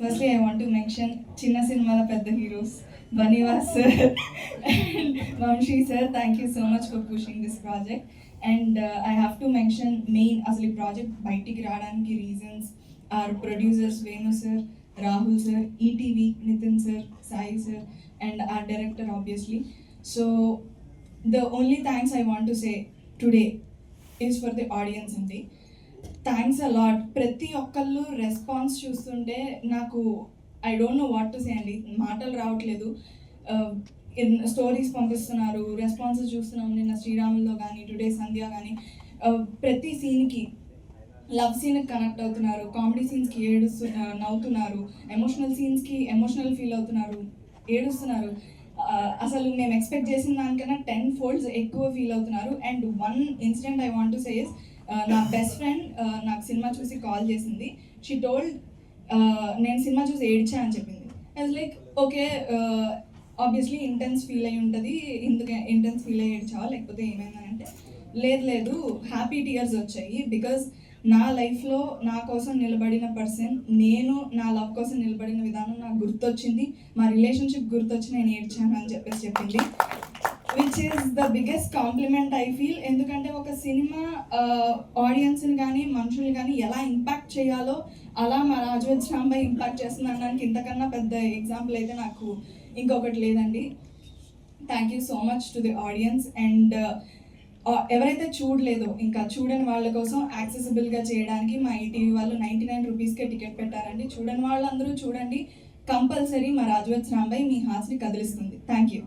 Firstly I want to mention చిన్న సినిమాల పెద్ద heroes. Bunny Vas sir and Vamsi sir thank you so much for pushing this project and I have to mention main అసలు ఈ project బయటికి రావడానికి reasons are producers Venu sir Rahul sir ETV Nitin sir Sai sir and our director obviously so the only thanks I want to say today is for the audience అండి thanks a lot ప్రతి ఒక్కళ్ళు response చూస్తుంటే నాకు I don't know what to say అండి. మాటలు రావట్లేదు. Uh, stories పంపిస్తున్నారు responses చూస్తున్నాం నిన్న శ్రీరాముల్లో కానీ టుడే సంధ్య కానీ uh, ప్రతి సీన్కి లవ్ సీన్కి కనెక్ట్ అవుతున్నారు కామెడీ సీన్స్కి ఏడుస్తు uh, నవ్వుతున్నారు ఎమోషనల్ సీన్స్కి ఎమోషనల్ ఫీల్ అవుతున్నారు ఏడుస్తున్నారు. అసలు మేము ఎక్స్పెక్ట్ చేసిన దానికన్నా టెన్ ఫోల్డ్స్ ఎక్కువ ఫీల్ అవుతున్నారు. And one incident I want to says నా బెస్ట్ ఫ్రెండ్ నాకు సినిమా చూసి కాల్ చేసింది. షీ టోల్డ్ నేను సినిమా చూసి ఏడ్చా అని చెప్పింది. I like okay obviously intense feel అయి ఉంటుంది. ఇందుకే ఇంటెన్స్ ఫీల్ అయ్యి ఏడ్చావా? లేకపోతే ఏమైందని అంటే లేదు లేదు హ్యాపీ టీయర్స్ వచ్చాయి. బికాజ్ నా లైఫ్లో నా కోసం నిలబడిన పర్సన్ నేను నా లవ్ కోసం నిలబడిన విధానం నాకు గుర్తొచ్చింది. మా రిలేషన్షిప్ గుర్తొచ్చి నేను ఏడ్చాను అని చెప్పేసి చెప్పింది. Which is the biggest compliment I feel ఎందుకంటే ఒక సినిమా ఆడియన్స్ని కానీ మనుషుల్ని కానీ ఎలా ఇంపాక్ట్ చేయాలో అలా మా రాజవేద్ శ్రాంబాయ్ ఇంపాక్ట్ చేస్తుంది అనడానికి ఇంతకన్నా పెద్ద ఎగ్జాంపుల్ అయితే నాకు ఇంకొకటి లేదండి. Thank you so much to the audience and ఎవరైతే చూడలేదో ఇంకా చూడని వాళ్ళ కోసం యాక్సెసిబుల్గా చేయడానికి మా ఈటీవీ వాళ్ళు నైంటీ నైన్ రూపీస్కే టికెట్ పెట్టారండి. చూడని వాళ్ళందరూ చూడండి. కంపల్సరీ మా రాజవత్ శ్రాంబాయ్ మీ హాస్ని కదిలిస్తుంది. Thank you